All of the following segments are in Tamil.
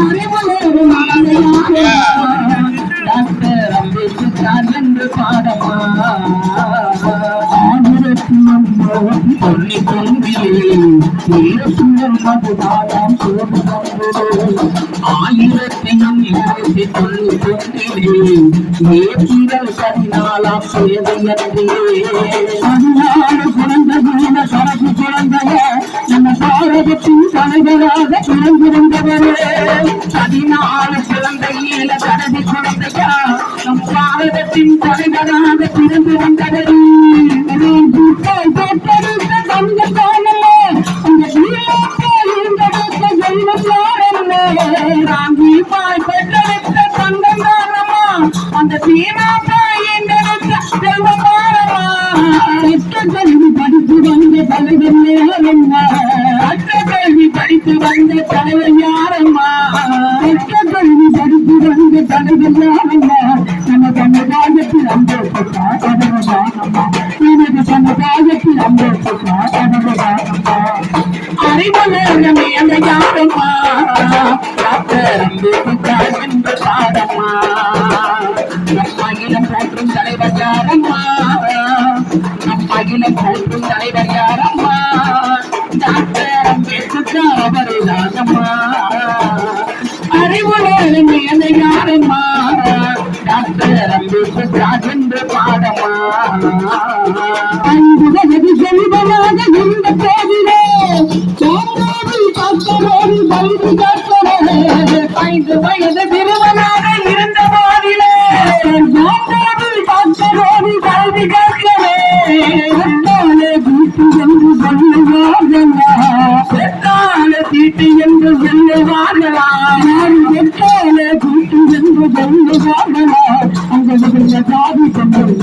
அறிவுலோடு டாக்டர் அம்பேத்கர் என்று பாடமா ஆயிரத்தி ஒன்பது பொன்னி ஆயிரத்தி தொண்ணூத்தி ஏப்ரல் பதினாலாம் பதினாலு சரக்கு நம்ம பாரதத்தின் தலைவராக பிறந்திருந்தவரே பதினாலு குழந்தையில கரடி குழந்தையா? நம் பாரதத்தின் தலைவராக பிறந்து வந்தவரே. தங்க காணலே ராங்கி பாய் பெற்றெடுத்த அந்த என்றெடுத்த செல்வம் பெற்ற கல்வி படித்து வந்த தலைவர் கல்வி படித்து வந்த தலைவர் யாரம்மா அறிவுலகமே அந்த யாரம்மா என்ற பாடம்மா நம் அகிலம் போற்றும் தலைவர் யாரம்மா நம் அகிலம் போற்றும் தலைவர் யாரம்மா டாக்டர் அம்பேத்கர் அவர்தானம்மா ராஜம்மா டாக்டர் அம்பேத்கர் என்ற பாடம்மா செல்வமாக இந்த கோவிலே சோமோடி பக்தரோடு பல்வி கட்டளே ஐந்து வயது திருவனாக இருந்த போதிலே சோமோடி பக்தரோடு கல்வி கட்டளே தீட்டு என்று சொல்லுவார்களா? என்னாலே தீட்டு என்று சொல்லுவார்களா? நான் என்னாலே தீட்டு என்று சொல்லுவார்களா?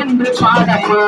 என்று பாடமா